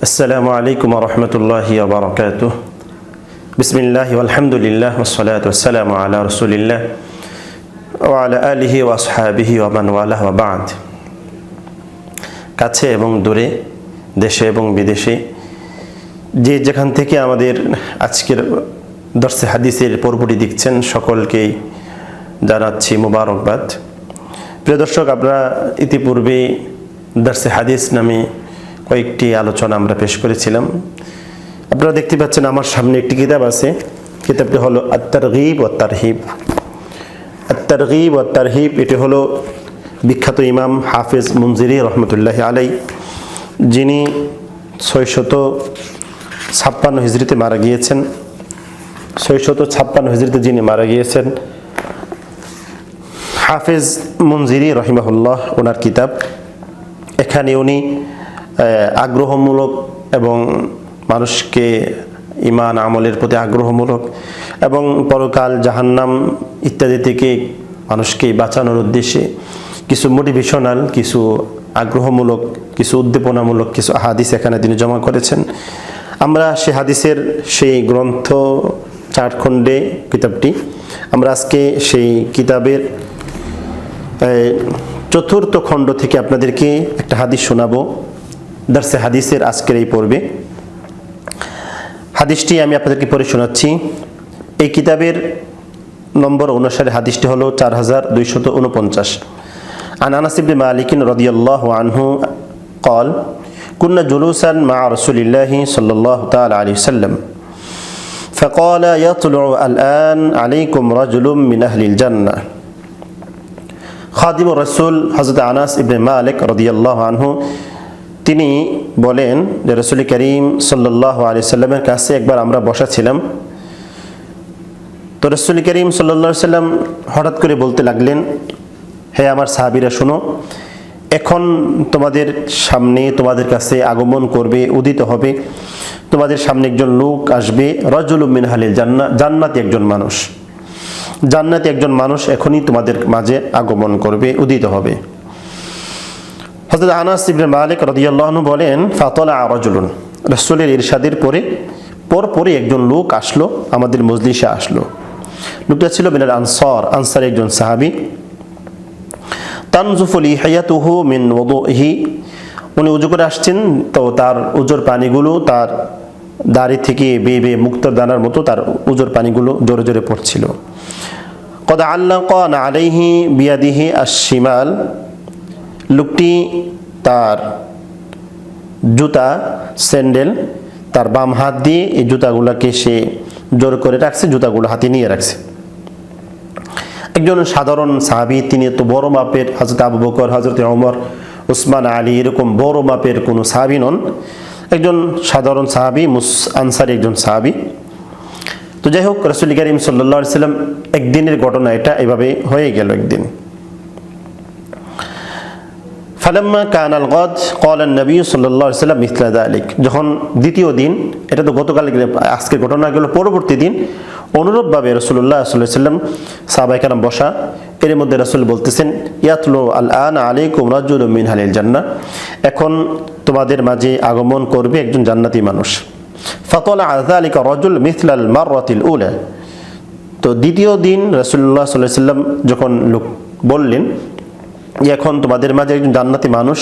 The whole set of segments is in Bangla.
السلام عليكم ورحمة الله وبركاته بسم الله والحمد لله والصلاة والسلام على رسول الله وعلى آله وأصحابه ومن والاه وبعد কাছে এবং দূরে দেশে এবং বিদেশে যে যেখান থেকে আমাদের আজকের দর্শে হাদিসের পর্বটি দেখছেন সকলকেই জানাচ্ছি মুবারকবাদ প্রিয় দর্শক আপনারা ইতিপূর্বে দর্শে হাদিস নামে কয়েকটি আলোচনা আমরা পেশ করেছিলাম। আপনারা দেখতে পাচ্ছেন আমার সামনে একটি কিতাব আছে। কিতাবটি হলো আত্মার গিব ও তারহিব। আত্মার গিব ও তারহিব, এটি হলো বিখ্যাত ইমাম হাফিজ মুনজিরি রহমতুল্লাহ আলাই যিনি ছয়শত ছাপ্পান্ন হিজড়িতে মারা গিয়েছেন। ছয়শত ছাপ্পান্ন হিজড়িতে যিনি মারা গিয়েছেন, হাফেজ মঞ্জিরি রহিমাহুল্লাহ, ওনার কিতাব। এখানে উনি আগ্রহমূলক এবং মানুষকে ইমান আমলের প্রতি আগ্রহমূলক এবং পরকাল জাহান্নাম ইত্যাদি থেকে মানুষকে বাঁচানোর উদ্দেশ্যে কিছু মোটিভেশনাল কিছু আগ্রহমূলক, কিছু উদ্দীপনামূলক কিছু হাদিস এখানে তিনি জমা করেছেন। আমরা সে হাদিসের সেই গ্রন্থ চার খণ্ডে কিতাবটি, আমরা আজকে সেই কিতাবের চতুর্থ খণ্ড থেকে আপনাদেরকে একটা হাদিস শোনাবো। দার্সে হাদিসের আজকের এই পর্বে হাদিসটি আমি আপনাদেরকে পড়ে শোনাচ্ছি এই কিতাবের নম্বর অনুসারে হাদিসটি হলো চার হাজার দুইশত উনপঞ্চাশ عن انس بن مالك رضي الله عنه قال كنا جلوسا مع رسول الله صلى الله تعالى عليه وسلم فقال يطلع الان عليكم رجل من اهل الجنه খাদিমুর রসুল হজরত আনাস ইবনে মালিক রদিয়াল্লাহ আনহু তিনি বলেন যে রসুল করিম সাল্লাহ আলি সাল্লামের কাছে একবার আমরা বসা ছিলাম। তো রসুল করিম সাল্লা সাল্লাম হঠাৎ করে বলতে লাগলেন, হে আমার সাহাবিরা, শোনো, এখন তোমাদের সামনে তোমাদের কাছে আগমন করবে, উদিত হবে। তোমাদের সামনে একজন লোক আসবে রজুল মিন হালিল জান্না, জান্নাতি একজন মানুষ। জান্নাতি একজন মানুষ এখনই তোমাদের মাঝে আগমন করবে, উদিত হবে। আনাস ইবনে মালিক বলেন ইরশাদের পরে একজন লোক আসলো, আমাদের মজলিসে আসলো। লোকটা ছিল আনসার আনসার একজন সাহাবি। মিন উনি করে আসছেন, তো তার উজোর পানিগুলো তার দাড়ি থেকে বেয়ে বেয়ে মুক্তর দানার মতো তার উজোর পানিগুলো জোরে জোরে পড়ছিল। কদ আল্লাহ আলাইহি বিয়াদিহি আশিমাল লোকটি তার জুতা, স্যান্ডেল, তার বাম হাত দিয়ে এই জুতাগুলোকে সে জোর করে রাখছে, জুতাগুলো হাতে নিয়ে রাখছে। একজন সাধারণ সাহাবি, তিনি তো বড় মাপের হজরত আবু বকর হজরত ওমর, উসমান, আলী এরকম বড় মাপের কোনো সাহাবি নন। একজন সাধারণ সাহাবি, মুস আনসারি একজন সাহাবি। তো যাই হোক, রসুল করিম সাল্লা সাল্লাম একদিনের ঘটনা এটা, এভাবে হয়ে গেল একদিন। ফালাম্মা কানাল গদ কলান নবী সাল্লাহ সাল্লাম ইসলাদ আলিক যখন দ্বিতীয় দিন, এটা তো গতকাল আজকের ঘটনা গেল, পরবর্তী দিন অনুরূপভাবে রসুল্লাহ সাল্লাহ সাল্লাম সাবাইকারাম বসা, এর মধ্যে রসুল বলতেছেন, ইয়াতলো আল আন আলাইকুম রাজুল মিন হালিল জান্না এখন তোমাদের মাঝে আগমন করবে একজন জান্নাতি মানুষ। ফতলা আজালিকা রজুল মিথলাল মাররাতিল উলা। তো দ্বিতীয় দিন রসুল্লাহ সাল্লাহ সাল্লাম যখন লোক বললেন এখন তোমাদের মাঝে একজন জান্নাতি মানুষ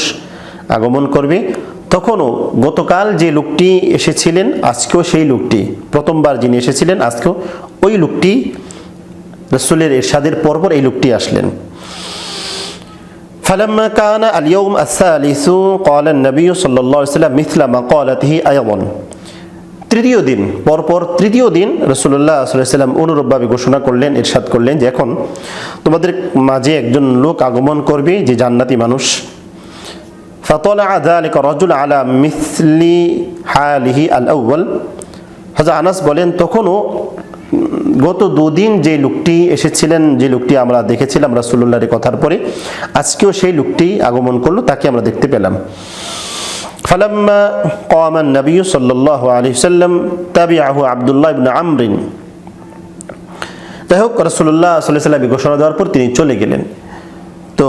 আগমন করবে তখনও গতকাল যে লোকটি এসেছিলেন আজকেও সেই লোকটি প্রথমবার যিনি এসেছিলেন আজকেও ওই লোকটি রসুলের এরশাদের পরপর এই লোকটি আসলেন فلما كان اليوم الثالث قال النبي صلى الله عليه وسلم مثل مقالته أيضا তৃতীয় দিন, পরপর তৃতীয় দিন রসুল্লাহ সাল্লাম অনুরূপভাবে ঘোষণা করলেন, ইরশাদ করলেন যে এখন তোমাদের মাঝে একজন লোক আগমন করবে যে জান্নাতি মানুষ। ফাতলা আদালিক রজুল আলা মিসলি হালিহি আল আউ্বাল হাজা আনাস বলেন, তখনও গত দুদিন যে লোকটি এসেছিলেন, যে লোকটি আমরা দেখেছিলাম রাসুল্লাহর কথার পরে, আজকেও সেই লোকটি আগমন করল, তাকে আমরা দেখতে পেলাম। فلما قام النبي صلى الله عليه وسلم تبعه عبد الله بن عمرو যাই হোক রসুল্লাহ সাল্লাহ সাল্লাম ঘোষণা দেওয়ার পর তিনি চলে গেলেন তো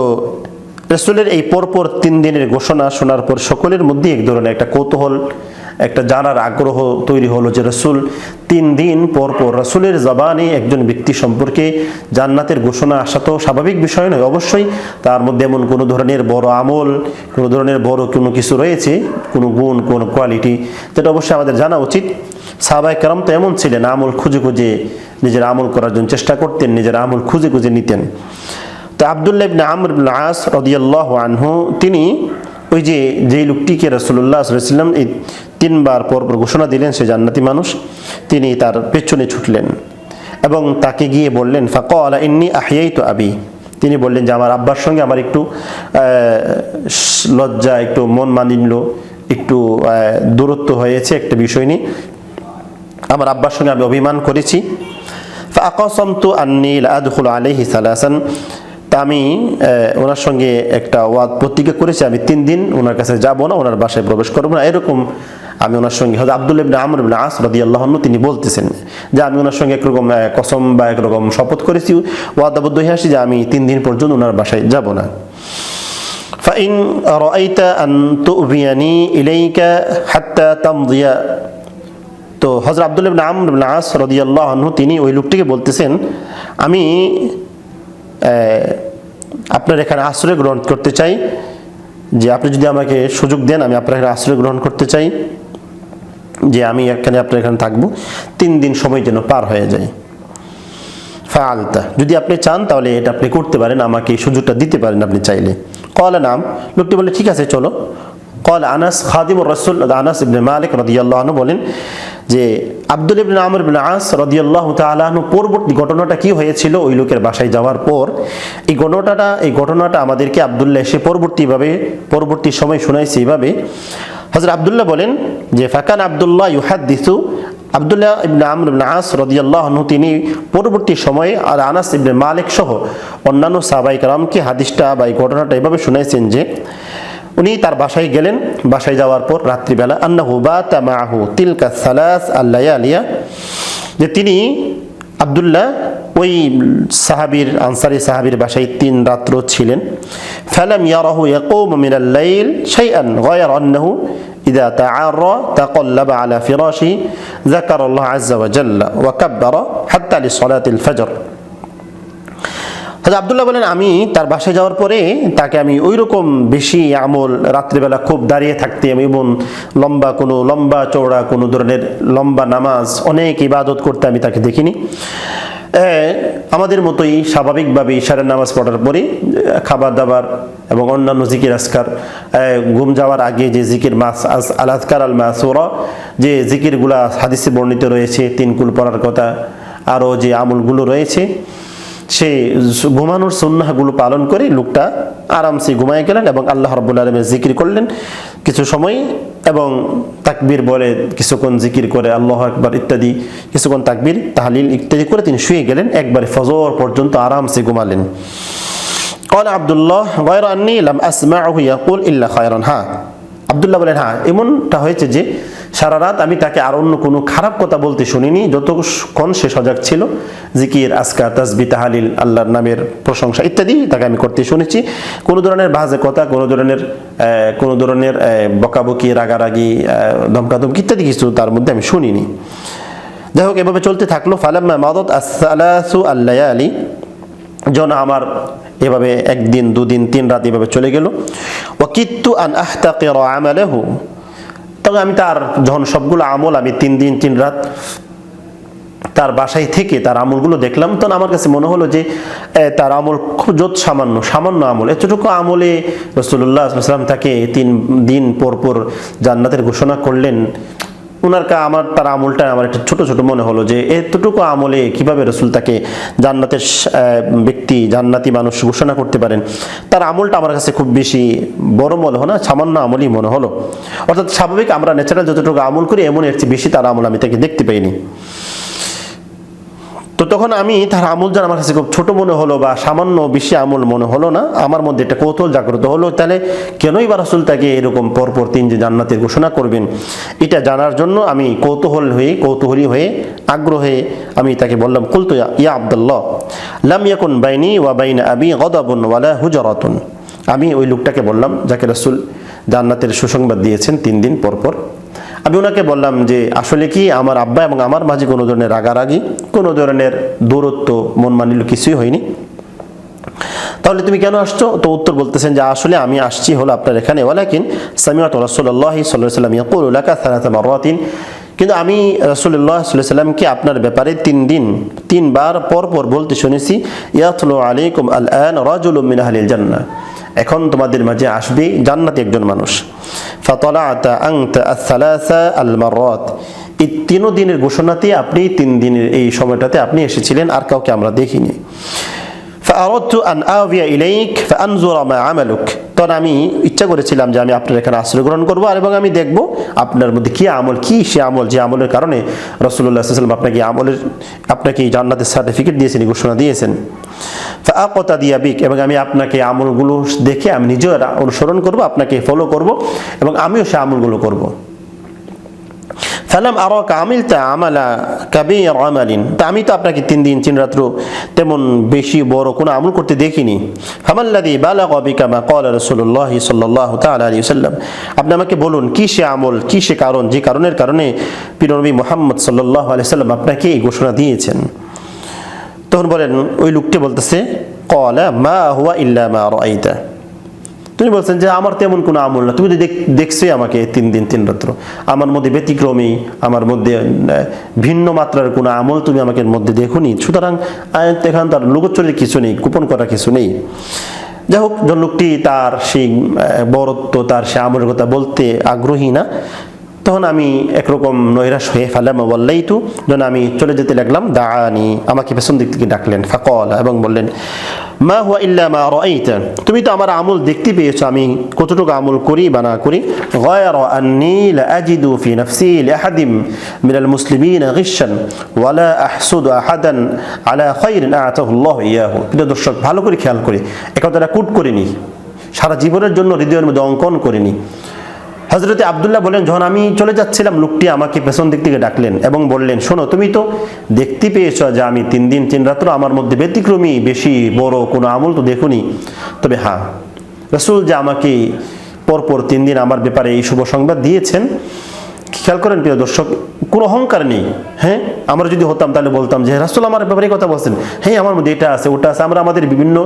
রসুলের এই পরপর তিন দিনের ঘোষণা শোনার পর সকলের মধ্যে এক ধরনের একটা কৌতূহল একটা জানার আগ্রহ তৈরি হলো যে রসুল তিন দিন পর পর রসুলের জবানে একজন ব্যক্তি সম্পর্কে জান্নাতের ঘোষণা আসা তো স্বাভাবিক বিষয় নয়, অবশ্যই। তার মধ্যে এমন কোনো ধরনের বড় আমল, কোনো ধরনের বড় কোনো কিছু রয়েছে, কোনো গুণ, কোনো কোয়ালিটি, যেটা অবশ্যই আমাদের জানা উচিত। সাহাবাই কারাম তো এমন ছিলেন, আমল খুঁজে খুঁজে, নিজের আমল করার জন্য চেষ্টা করতেন, নিজের আমল খুঁজে খুঁজে নিতেন। তো আবদুল্লাহ আমর আস রাদিয়াল্লাহু আনহু, তিনি ওই যে, যেই লোকটিকে রসুল্লাহ সাল্লাম এই তিনবার পর পর ঘোষণা দিলেন সে জান্নাতি মানুষ। তিনি তার পেছনে ছুটলেন এবং তাকে গিয়ে বললেন ফাঁক আলা ইন্নি আহিয়াই তো আবি। তিনি বললেন যে, আমার আব্বার সঙ্গে আমার একটু লজ্জা, একটু মন মানিল একটু দূরত্ব হয়েছে একটা বিষয় নিয়ে। আমার আব্বার সঙ্গে আমি অভিমান করেছি। ফাকসমতু আন্নিল আদখুল আলাইহি সালাসান। তা আমি ওনার সঙ্গে একটা ওয়াদ প্রতিজ্ঞা করেছি। আমি তিন দিন ওনার কাছে যাব না, ওনার বাসায় প্রবেশ করব না। এরকম আমি ওনার সঙ্গে হয়তো আব্দুল ইবনে আমর ইবনে আস রাদিয়াল্লাহু আনহু তিনি বলতেছেন যে আমি ওনার সঙ্গে একরকম আহ, কসম বা একরকম শপথ করেছি ওয়াদাবদ্ধ হয়ে আসি যে আমি তিন দিন পর্যন্ত ওনার বাসায় যাব না فإن رأيت أن تؤذيني إليك حتى تمضي তো হজরত আব্দুল ইবনে আমর ইবনে আস রাদিয়াল্লাহু আনহু তিনি ওই লোকটিকে বলতেছেন আমি আহ, আপনার এখানে আশ্রয় গ্রহণ করতে চাই যে আপনি যদি আমাকে সুযোগ দেন আমি আপনার এখানে আশ্রয় গ্রহণ করতে চাই যে আমি এখানে আপনার এখানে থাকব, তিন দিন সময় যেন পার হয়ে যায়। ফালতা যদি আপনি চান তাহলে এটা আপনি করতে পারেন, আমাকে এই সুযোগটা দিতে পারেন আপনি চাইলে। কল নাম, লোকটি বলে ঠিক আছে, চলো। কল আনাস খাদিম রসুল, আনাস ইবনে মালিক রদিয়াল্লাহ বলেন যে, আব্দুল ইবনে আমর ইবনে আস রদিয়াল্লাহ তালাহনু পরবর্তী ঘটনাটা কি হয়েছিল ওই লোকের বাসায় যাওয়ার পর? এই ঘটনাটা এই ঘটনাটা আমাদেরকে আবদুল্লাহ এসে পরবর্তীভাবে, পরবর্তী সময় শোনাইছে এইভাবে হজরত আবদুল্লাহ বলেন যে, ফাকান আবদুল্লাহ ইউহাদ দিসু আবদুল্লাহ ইবনে আমর ইবনে আস রাদিয়াল্লাহু আনহু, তিনি পরবর্তী সময়ে আর আনাস ইবনে মালিক সহ অন্যান্য সাহাবাই কালামকে হাদিসটা বা এই ঘটনাটা এভাবে শুনাইছেন যে, উনি তার বাসায় গেলেন। বাসায় যাওয়ার পর রাত্রিবেলা আন্নাহু বাতা মাহু তিলকা সালাস আল্লায়ালিয়া, যে তিনি আবদুল্লাহ ওই সাহাবীর আনসারি সাহাবীর বাসায় তিন রাত্র ছিলেন ফালাম ইয়ারাহু ইয়াকুম মিনাল লাইল শাইআন গায়রা আন্নাহু إذا تعارى تقلب على فراشه ذكر الله عز وجل وكبر حتى لصلاة الفجر হাজর আবদুল্লাহ বলেন, আমি তার বাসায় যাওয়ার পরে তাকে আমি ওই রকম বেশি আমল রাত্রিবেলা খুব দাঁড়িয়ে থাকতে, আমি এবং লম্বা কোনো লম্বা চৌড়া কোনো ধরনের লম্বা নামাজ, অনেক ইবাদত করতে আমি তাকে দেখিনি। আমাদের মতোই স্বাভাবিকভাবে ইশারের নামাজ পড়ার পরে খাবার দাবার এবং অন্যান্য জিকির আসকার ঘুম যাওয়ার আগে যে জিকির মাস আস আল আজকার আল মাসোরা যে জিকিরগুলা হাদিসে বর্ণিত রয়েছে, তিন কুল পড়ার কথা, আরও যে আমলগুলো রয়েছে সে ঘুমানোর সন্ন্যাহগুলো পালন করে লোকটা আরামসে ঘুমায় গেলেন এবং আল্লাহ রব্বুল আলমের জিকির করলেন কিছু সময় এবং তাকবীর বলে কিছুক্ষণ জিকির করে আল্লাহ একবার ইত্যাদি কিছুক্ষণ তাকবীর তাহলিল ইত্যাদি করে তিনি শুয়ে গেলেন একবারে ফজর পর্যন্ত আরামসে ঘুমালেন قال عبد الله غير أني لم أسمعه يقول إلا خيرا হ্যাঁ আবদুল্লাহ বলেন হ্যাঁ এমনটা হয়েছে যে সারা রাত আমি তাকে আর অন্য কোনো খারাপ কথা বলতে শুনিনি। যতক্ষণ সে সজাগ ছিল, জিকির আজকা তাসবি তাহালিল, আল্লাহর নামের প্রশংসা ইত্যাদি তাকে আমি করতে শুনেছি। কোনো ধরনের বাজে কথা, কোনো ধরনের কোনো ধরনের বকাবকি, রাগারাগি ধমকাধমকি ইত্যাদি কিছু তার মধ্যে আমি শুনিনি। যাই হোক, এভাবে চলতে থাকল। ফালাম্মা মাদত আসালাসু আলী যখন আমার এভাবে একদিন, দুদিন, তিন রাত এভাবে চলে গেল। ওয়াকিত্তু আন আহতাকির আমালাহু। তবে আমি তার যখন সবগুলো আমল আমি তিন দিন, তিন রাত তার বাসায় থেকে তার আমলগুলো দেখলাম, তখন আমার কাছে মনে হলো যে তার আমল খুব যত সামান্য সামান্য আমল। এতটুকু আমলে রসুল্লাহ আসলাম তাকে তিন দিন পর পর জান্নাতের ঘোষণা করলেন। ওনার কা আমার তার আমলটা আমার একটা ছোট ছোট মনে হলো যে এতটুকু আমলে কীভাবে রসুল তাকে জান্নাতের ব্যক্তি, জান্নাতি মানুষ ঘোষণা করতে পারেন? তার আমলটা আমার কাছে খুব বেশি বড় মনে হলো না, সামান্য আমলই মনে হলো। অর্থাৎ স্বাভাবিক আমরা ন্যাচারাল যতটুকু আমল করি এমন একটি বেশি তার আমল আমি তাকে দেখতে পাইনি। তো তখন আমি তার আমল যেন আমার কাছে খুব ছোট মনে হলো বা সামান্য বেশি আমল মনে হলো না, আমার মধ্যে একটা কৌতূহল জাগ্রত হলো, তাহলে কেনই বা রাসুল তাকে এরকম পরপর তিন যে জান্নাতের ঘোষণা করবেন? এটা জানার জন্য আমি কৌতূহল হয়ে, কৌতূহলী হয়ে, আগ্রহে আমি তাকে বললাম, কুলতু ইয়া- আবদুল্লাহ, লাম ইয়াকুন বাইনি ওয়া বাইন আবি গদাবুন ওয়ালা হুজরাতুন। আমি ওই লোকটাকে বললাম, যাকে রাসুল জান্নাতের সুসংবাদ দিয়েছেন তিন দিন পর পর আমি ওনাকে বললাম যে, আসলে কি আমার আব্বা এবং আমার মাঝে কোনো ধরনের রাগারাগি, কোনো ধরনের দূরত্ব, মন মানিল কিছুই হয়নি। তাহলে তুমি কেন আসছো? তো উত্তর বলতেছেন যে, আসলে আমি আসছি হলো আপনার এখানে। ওয়ালাকিন সামিয়াত আলাইহি সাল্লাম ইয়াকুলু লাকা সালাসা মারাতিন কিন্তু আমি আলাইহি সাল্লামকে আপনার ব্যাপারে তিন দিন, তিনবার পর পর বলতে শুনেছি, ইয়াতলু আলাইকুম আল আন রাজুলুম মিন আহলিল এখন তোমাদের মাঝে আসবে জান্নাতি একজন মানুষ ফাতালাআতা আনতা আস-সালাসা আল মারাত এই তিনও দিনের ঘোষণাতে আপনি তিন দিনের এই সময়টাতে আপনি এসেছিলেন আর কাউকে আমরা দেখিনি فأردت أن آوي إليك فأنظر ما عملك তখন আমি ইচ্ছা করেছিলাম যে আমি আপনার এখানে আশ্রয় গ্রহণ করবো আর এবং আমি দেখব আপনার মধ্যে কি আমল কি সে আমল যে আমলের কারণে রসুল্লাহ সাল্লাম আপনাকে এই আমলের আপনাকে এই জান্নাতের সার্টিফিকেট দিয়েছেন এই ঘোষণা দিয়েছেন ফাকতা দিয়াবিক এবং আমি আপনাকে আমলগুলো দেখে আমি নিজেও অনুসরণ করব, আপনাকে ফলো করব, এবং আমিও সে আমলগুলো করব। ফালাম আরও কামিলতা আমালা কাবির আমালিন, তা আমি তো আপনাকে তিন দিন, তিন রাত্র তেমন বেশি বড় কোনো আমল করতে দেখিনি। ফামাল্লাদি বালাগ বিকা মা ক্বালা রাসূলুল্লাহ সাল্লাল্লাহু তাআলা আলাইহি ওয়াসাল্লাম, আপনি আমাকে বলুন, কি সে আমল, কি সে কারণ, যে কারণের কারণে প্রিয় মোহাম্মদ মুহাম্মদ সাল্লাল্লাহু সাল্লাম আপনাকে এই ঘোষণা দিয়েছেন? তখন বলেন, ওই লোকটি বলতেছে ক্বালা মা হুয়া ইল্লা মা রাআইতা তুমি বলছেন যে, আমার তেমন কোনো আমল না। তুমি তো দেখ- দেখছোই আমাকে তিন দিন, তিন রাত্র। আমার মধ্যে ব্যতিক্রমী, আমার মধ্যে ভিন্ন মাত্রার কোনো আমল তুমি আমাকে মধ্যে দেখুনি। সুতরাং এখান তার লোকচুরির কিছু নেই, গোপন করার কিছু নেই। যাই হোক লোকটি তার সেই বরত্ব, তার সে আমলের কথা বলতে আগ্রহী না তখন আমি একরকম নৈরাশ হয়ে ফেললাম বললেই তো যখন আমি চলে যেতে লাগলাম দাঁড়ানি আমাকে পেছন দিক থেকে ডাকলেন, ফাকল, এবং বললেন, মা হুয়া ইল্লা মা রাইত, তুমি তো আমার আমল দেখতে পেয়েছ, আমি কতটুকু আমল করি বা না করি? গায়র আননি লা আজিদু ফি নাফসি লি মিন আল মুসলিমিন গিশান ওয়া লা আহসুদু আহাদান আলা খাইরিন আতাহুল্লাহ ইয়াহু। কিন্তু দর্শক, ভালো করে খেয়াল করি, একথাটা কুট করিনি, সারা জীবনের জন্য হৃদয়ের মধ্যে অঙ্কন করিনি। হজরতে আবদুল্লাহ বলেন, যখন আমি চলে যাচ্ছিলাম, লোকটি আমাকে পেছন দিক থেকে ডাকলেন এবং বললেন, শোনো, তুমি তো দেখতে পেয়েছ যে আমি তিন দিন, তিন রাত্র আমার মধ্যে ব্যতিক্রমী, বেশি বড় কোনো আমল তো দেখুনি। তবে হ্যাঁ রসুল যে আমাকে পরপর তিন দিন আমার ব্যাপারে এই শুভ সংবাদ দিয়েছেন খেয়াল করেন প্রিয় দর্শক, কোনো অহংকার নেই হ্যাঁ? আমরা যদি হতাম তাহলে বলতাম যে রাসুল, আমার ব্যাপারে কথা বলছেন। হ্যাঁ আমার মধ্যে এটা আছে, ওটা আছে। আমরা আমাদের বিভিন্ন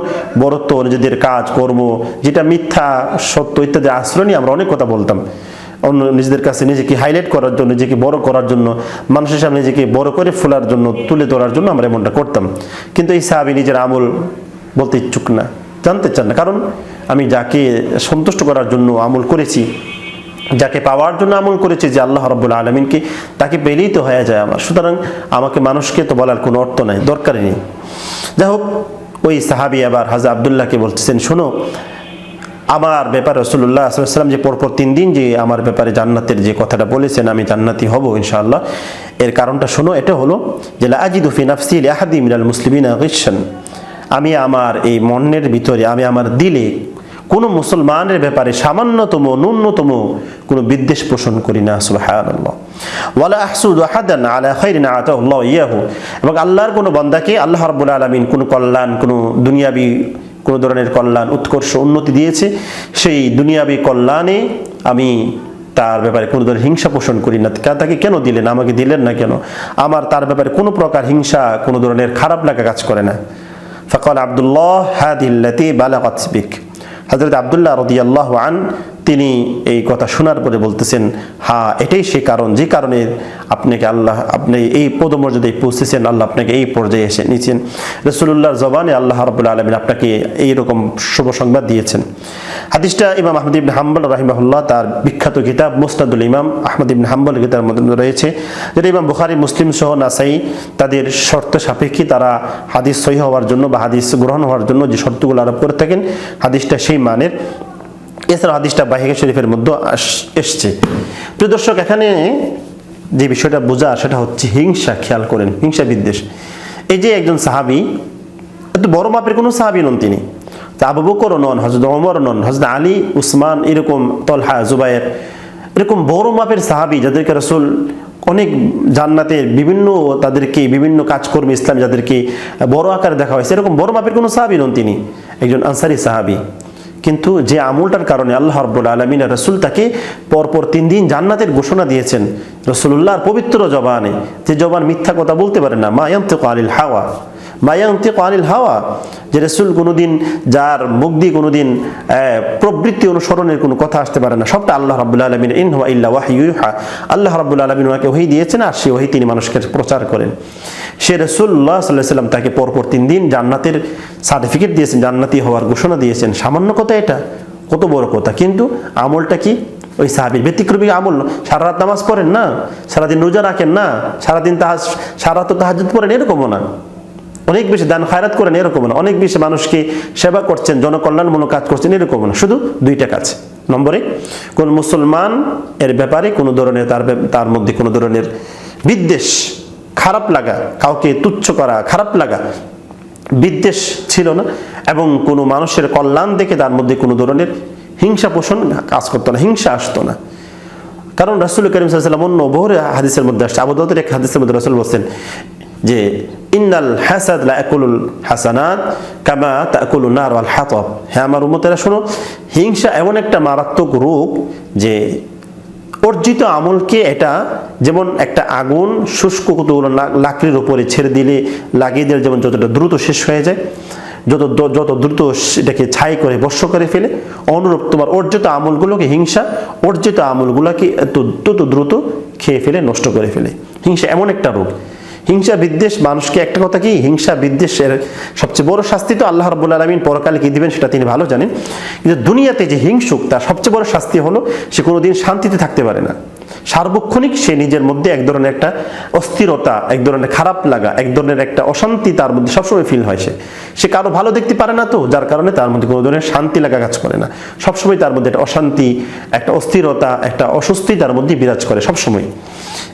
বরত্ব, নিজেদের কাজ, কর্ম, যেটা মিথ্যা, সত্য ইত্যাদি আশ্রয় নিয়ে আমরা অনেক কথা বলতাম। অন্য নিজেদের কাছে নিজেকে হাইলাইট করার জন্য, নিজেকে বড় করার জন্য, মানুষের সামনে নিজেকে বড় করে ফোলার জন্য, তুলে ধরার জন্য আমরা এমনটা করতাম। কিন্তু এই সাহাবি নিজের আমল বলতে ইচ্ছুক না, জানতে চান না। কারণ আমি যাকে সন্তুষ্ট করার জন্য আমল করেছি যাকে পাওয়ার জন্য আমল করেছে যে আল্লাহ রব্বুল আলমিনকে, তাকে পেলেই তো হয়ে যায় আমার। সুতরাং আমাকে মানুষকে তো বলার কোনো অর্থ নাই, দরকারই নেই। যাই হোক ওই সাহাবি আবার হাজা আবদুল্লাহকে বলতেছেন, শোনো, আমার ব্যাপারে রসুল্লাহ আসলাম যে পরপর তিন দিন যে আমার ব্যাপারে জান্নাতের যে কথাটা বলেছেন, আমি জান্নাতি হব ইনশাআল্লাহ। এর কারণটা শোনো, এটা হলো যে আজিদু ফি নাফসি আহাদি মিনাল মুসলিমিনা আমি আমার এই মনের ভিতরে, আমি আমার দিলে কোনো মুসলমানের ব্যাপারে সামান্যতম, ন্যূনতম কোনো বিদ্বেষ পোষণ করি না, সুবহানাল্লাহ। ওয়ালা আহসুদু আহাদান আলা খাইরিন আতাহুল্লাহ ইয়াহু। এবং আল্লাহর কোনো বন্দাকে আল্লাহ রাব্বুল আলামিন কোনো কল্যাণ, কোনো দুনিয়াবি, কোনো ধরনের কল্যাণ, উৎকর্ষ, উন্নতি দিয়েছে, সেই দুনিয়াবি কল্যাণে আমি তার ব্যাপারে কোনো ধরনের হিংসা পোষণ করি না। তাকে কেন দিলেন? আমাকে দিলেন না কেন? আমার তার ব্যাপারে কোনো প্রকার হিংসা, কোনো ধরনের খারাপ লাগা কাজ করে না। ফকল আবদুল্লাহ হাদিল্লাতি বালাকাত বিক হজরত আবদুল্লাহ রদিয়াল্লাহ আন তিনি এই কথা শোনার পরে বলতেছেন হ্যাঁ এটাই সে কারণ। যে কারণে আপনাকে আল্লাহ, আপনি এই পদমর্যাদায় পৌঁছেছেন, আল্লাহ আপনাকে এই পর্যায়ে এসে নিয়েছেন। রসুল্লাহর জবানে আল্লাহ রবুল্লা আলমিন আপনাকে এইরকম শুভ সংবাদ দিয়েছেন। হাদিসটা ইমাম আহমদ ইবিন হাম্বল রাহিমাহুল্লাহ, তার বিখ্যাত কিতাব মুস্তাদুল ইমাম আহমদ ইবিন হাম্বল কিতাব মধ্যে রয়েছে, যেটা ইমাম বুখারি, মুসলিম সহ নাসাই তাদের শর্ত সাপেক্ষে তারা হাদিস সহি হওয়ার জন্য বা হাদিস গ্রহণ হওয়ার জন্য যে শর্তগুলো আরোপ করে থাকেন, হাদিসটা সেই মানের। এছাড়া হাদিসটা বাহিকা শরীফের মধ্যে এসছে। প্রিয় দর্শক, এখানে যে বিষয়টা বোঝা, সেটা হচ্ছে হিংসা খেয়াল করেন, হিংসা বিদ্বেষ। এই যে একজন সাহাবি, এত বড় মাপের কোনো সাহাবি নন তিনি। আবু বকরও নন হজরত ওমর নন হজরত আলী, উসমান, এরকম তলহা জুবায়ের এরকম বড় মাপের সাহাবি যাদেরকে রসুল অনেক জান্নাতের বিভিন্ন তাদেরকে, বিভিন্ন কাজকর্মে, ইসলাম যাদেরকে বড় আকারে দেখা হয়েছে, এরকম বড় মাপের কোনো সাহাবি নন তিনি। একজন আনসারি সাহাবি। কিন্তু যে আমলটার কারণে আল্লাহ রব্বুল আলমিন রসুল তাকে পরপর তিন দিন জান্নাতের ঘোষণা দিয়েছেন রসুল্লাহর পবিত্র জবানে। যে জবান মিথ্যা কথা বলতে পারে না। মায়ান্ত আলিল হাওয়া। মায়ান্তি আনিল হাওয়া, যে রসুল কোনোদিন, যার মুখ দিয়ে কোনোদিন প্রবৃত্তি অনুসরণের কোনো কথা আসতে পারে না। সবটা আল্লাহ রাবুল আলমিন, ইন হুয়া ইল্লা ওয়াহিউহা আল্লাহ রাবুল আলমিন ওনাকে ওহি দিয়েছেন আর সে ওহি তিনি মানুষকে প্রচার করেন। সে রসুল্লাহ সাল্লাহ সাল্লাম তাকে পরপর তিন দিন জান্নাতের সার্টিফিকেট দিয়েছেন, জান্নাতি হওয়ার ঘোষণা দিয়েছেন। সামান্য কথা এটা, কত বড় কথা। কিন্তু আমলটা কি? ওই সাহাবির ব্যতিক্রমী আমল সারা রাত নামাজ পড়েন না, সারাদিন রোজা রাখেন না, সারাদিন তাহাজ, সারা তো তাহাজুদ পড়েন, এরকমও না। অনেক বেশি দান, খায়রাত করেন, এরকম না। অনেক বেশি মানুষকে সেবা করছেন, জনকল্যাণমূলক কাজ করছেন, এরকম না। শুধু দুইটা কাজ। নম্বরে, কোন মুসলমান এর ব্যাপারে কোনো ধরনের তার তার মধ্যে কোনো ধরনের বিদ্বেষ, খারাপ লাগা, কাউকে তুচ্ছ করা, খারাপ লাগা বিদ্বেষ ছিল না, এবং কোনো মানুষের কল্যাণ দেখে তার মধ্যে কোনো ধরনের হিংসা পোষণ কাজ করতো না, হিংসা আসতো না। কারণ রাসুল করিম সাল্লাম অন্য বহু হাদিসের মধ্যে আসছে। আবুদাউদের এক হাদিসের মধ্যে রাসুল বলছেন যে, ইন্নাল হাসাদ লা ইয়াকুলুল হাসানাত কামা তাকুলু নার আল হাতাব। হ্যাঁ আমার উম্মতেরা, শোনো, হিংসা এমন একটা মারাত্মক রূপ যে, অর্জিত আমলকে এটা যেমন একটা আগুন শুষ্ক কতগুলো লাকড়ির উপরে ছেড়ে দিলে লাগিয়ে দিলে যেমন যতটা দ্রুত শেষ হয়ে যায়, যত যত দ্রুত এটাকে ছাই করে, বর্ষ করে ফেলে, অনুরূপ তোমার অর্জিত আমলগুলোকে, হিংসা অর্জিত আমলগুলোকে এত তত দ্রুত খেয়ে ফেলে, নষ্ট করে ফেলে। হিংসা এমন একটা রোগ হিংসা বিদ্বেষ মানুষকে একটা কথা কি? হিংসা বিদ্বেষের সবচেয়ে বড় শাস্তি তো আল্লাহ রব্বুল আলমিন পরকালে কি দিবেন সেটা তিনি ভালো জানেন। কিন্তু দুনিয়াতে যে হিংসুক, তার সবচেয়ে বড় শাস্তি হলো সে কোনোদিন শান্তিতে থাকতে পারে না। সার্বক্ষণিক সে নিজের মধ্যে এক ধরনের একটা অস্থিরতা, এক ধরনের খারাপ লাগা, এক ধরনের একটা অশান্তি তার মধ্যে সবসময় ফিল হয় সে। সে কারও ভালো দেখতে পারে না তো, যার কারণে তার মধ্যে কোনো ধরনের শান্তি লাগা কাজ করে না। সবসময় তার মধ্যে একটা অশান্তি, একটা অস্থিরতা, একটা অস্বস্তি তার মধ্যে বিরাজ করে সবসময়।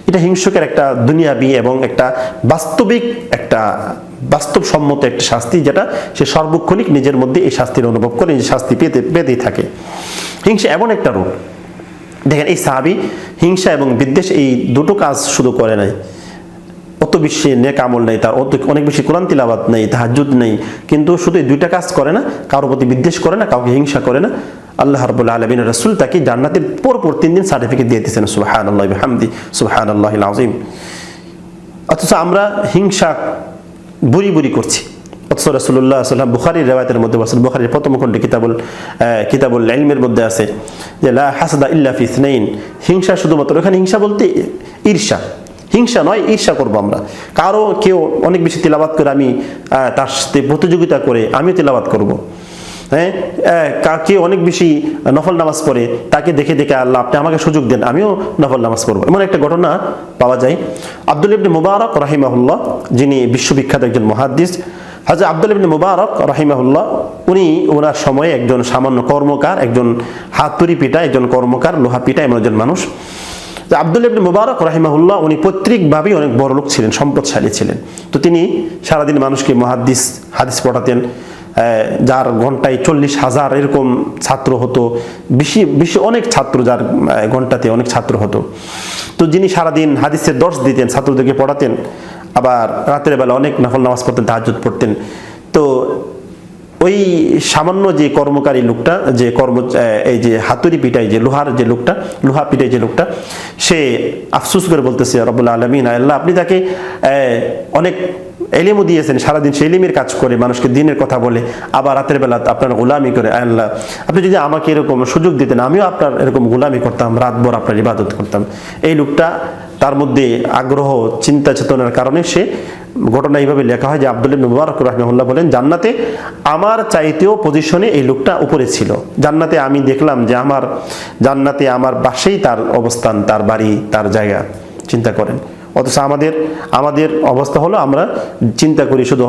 এটা হিংসুকের একটা দুনিয়াবি এবং একটা বাস্তবিক একটা, বাস্তবসম্মত একটা শাস্তি যেটা সে সর্বক্ষণিক নিজের মধ্যে এই শাস্তির অনুভব করে এই শাস্তি পেতে, পেতেই থাকে। হিংসা এমন একটা রোগ। দেখেন, এই সাহাবি হিংসা এবং বিদ্বেষ এই দুটো কাজ শুধু করে নাই। অত বেশি নেক আমল নেই, তার অত অনেক বেশি কোরআন নেই তাহাজুদ নেই। কিন্তু শুধু এই দুইটা কাজ করে না, কারোর প্রতি বিদ্বেষ করে না, কাউকে হিংসা করে না। আল্লাহ রবুল্লা আলমিন রসুল তাকে জান্নাতের পরপর তিন দিন সার্টিফিকেট দিয়ে দিয়েছেন সুহান আল্লাহ হামদি সুহান আল্লাহ আজিম অথচ আমরা হিংসা বুড়ি বুড়ি করছি। অথচ রসুল্লাহ সাল্লাম বুখারির রেওয়ায়তের মধ্যে বলছেন, বুখারির প্রথম খণ্ডে কিতাবুল কিতাবুল ইলমের মধ্যে আছে যে, লা হাসদা ইল্লা ফি ইসনাইন হিংসা শুধুমাত্র, এখানে হিংসা বলতে ঈর্ষা। হিংসা নয়, ঈর্ষা করব আমরা। কারও কেউ অনেক বেশি তিলাবাত করে আমি তার সাথে প্রতিযোগিতা করে আমিও তিলাবাত করব। হ্যাঁ? আহ, কা- কেউ অনেক বেশি নফল নামাজ পড়ে তাকে দেখে দেখে আল্লাহ আপনি আমাকে সুযোগ দেন আমিও নফল নামাজ পড়ব। এমন একটা ঘটনা পাওয়া যায়। আব্দুল ইবনে মুবারক রাহিমাহুল্লাহ যিনি বিশ্ববিখ্যাত একজন মহাদ্দিস হাজর আব্দুল ইবনে মুবারক রাহিমাহুল্লাহ উনি ওনার সময়ে একজন সামান্য কর্মকার একজন হাতুড়ি পিটা একজন কর্মকার লোহা পিটা এমন একজন মানুষ। আব্দুল ইবনে মুবারক রাহিমাহুল্লাহ উনি পৈতৃকভাবেই অনেক বড় লোক ছিলেন সম্পদশালী ছিলেন। তো তিনি সারাদিন মানুষকে মহাদ্দিস হাদিস পড়াতেন। যার ঘন্টায় চল্লিশ হাজার এরকম ছাত্র হতো, বেশি বেশি অনেক ছাত্র যার ঘন্টাতে অনেক ছাত্র হতো। তো যিনি সারাদিন হাদিসের দর্শ দিতেন, ছাত্রদেরকে পড়াতেন, আবার রাতের বেলা অনেক নফল নামাজ পড়তেন তাহাজুদ পড়তেন। তো ওই সামান্য যে কর্মকারী লোকটা, যে কর্ম এই যে হাতুড়ি পিটাই যে লোহার যে লোকটা, লোহা পিটাই যে লোকটা, সে আফসুস করে বলতেছে রবুল্লা আলমিন, আল্লাহ, আপনি তাকে অনেক এলিমও দিয়েছেন, সারাদিন সে এলিমের কাজ করে, মানুষকে দিনের কথা বলে, আবার রাতের বেলা আপনার গোলামি করে আল্লাহ। আপনি যদি আমাকে এরকম সুযোগ দিতেন, আমিও আপনার এরকম গোলামি করতাম রাতভর আপনার ইবাদত করতাম। এই লোকটা, তার মধ্যে আগ্রহ, চিন্তা, চেতনার কারণে সে ঘটনা এইভাবে লেখা হয় যে আব্দুল মুবারক রাহমাহুল্লাহ বলেন, জান্নাতে আমার চাইতেও পজিশনে এই লোকটা উপরে ছিল। জান্নাতে আমি দেখলাম যে আমার, জান্নাতে আমার পাশেই তার অবস্থান, তার বাড়ি, তার জায়গা। চিন্তা করেন। অথচ আমাদের আমাদের অবস্থা হলো আমরা চিন্তা করি শুধু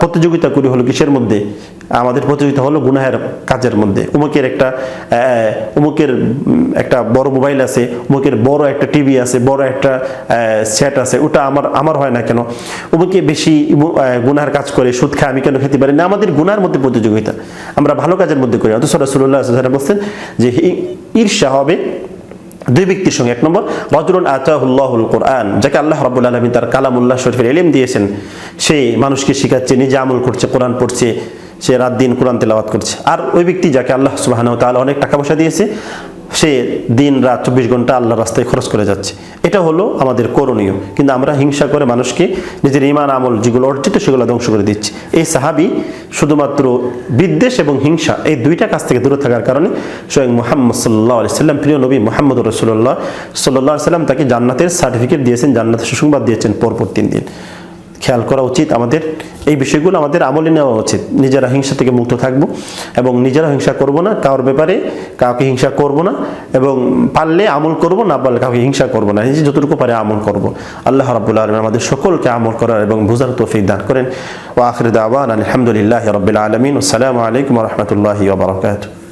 প্রতিযোগিতা করি হলো কিসের মধ্যে? আমাদের প্রতিযোগিতা হলো গুনাহের কাজের মধ্যে। উমুকের একটা উমুকের একটা বড় মোবাইল আছে, উমুকের বড় একটা টিভি আছে, বড় একটা সেট আছে, ওটা আমার আমার হয় না কেন? উমুকে বেশি গুনার কাজ করে, সুদ খায়, আমি কেন খেতে পারি না? আমাদের গুনার মধ্যে প্রতিযোগিতা। আমরা ভালো কাজের মধ্যে করি। অথচ রসুল্লাহ বলছেন যে ঈর্ষা হবে দুই ব্যক্তির সঙ্গে, এক নম্বর রজরুল আতাহুল্লাহুল কোরআন, যাকে আল্লাহ রাবুল আলমী তার কালামুল্লাহ শরীফের এলিম দিয়েছেন। সেই মানুষকে শিখাচ্ছে, নিজে আমল করছে, কোরআন পড়ছে। সে রাত দিন কোরআন তেলাওয়াত করছে। আর ওই ব্যক্তি যাকে আল্লাহ সুবাহ তাহলে অনেক টাকা পয়সা দিয়েছে, সে দিন রাত চব্বিশ ঘণ্টা আল্লাহ রাস্তায় খরচ করে যাচ্ছে। এটা হলো আমাদের করণীয়। কিন্তু আমরা হিংসা করে মানুষকে নিজের ইমান আমল যেগুলো অর্জিত সেগুলো ধ্বংস করে দিচ্ছি। এই সাহাবি শুধুমাত্র বিদ্বেষ এবং হিংসা এই দুইটা কাছ থেকে দূরে থাকার কারণে স্বয়ং মোহাম্মদ সাল্লাহ সাল্লাম, প্রিয় নবী মোহাম্মদ রসুল্লাহ সাল্লাহ সাল্লাম তাকে জান্নাতের সার্টিফিকেট দিয়েছেন, জান্নাতের সুসংবাদ দিয়েছেন পরপর তিন দিন। খেয়াল করা উচিত আমাদের, এই বিষয়গুলো আমাদের আমলে নেওয়া উচিত। নিজেরা হিংসা থেকে মুক্ত থাকব এবং নিজেরা হিংসা করব না, কারোর ব্যাপারে কাউকে হিংসা করব না এবং পারলে আমল করব, না পারলে কাউকে হিংসা করব না। নিজে যতটুকু পারে আমল করব। আল্লাহ রাব্বুল আলামিন আমাদের সকলকে আমল করার এবং বোঝার তৌফিক দান করেন। ও আখির দাওয়ানা আলহামদুলিল্লাহি রাব্বিল আলামিন। আসসালামু আলাইকুম রাহমাতুল্লাহি ওয়া বারাকাতুহু।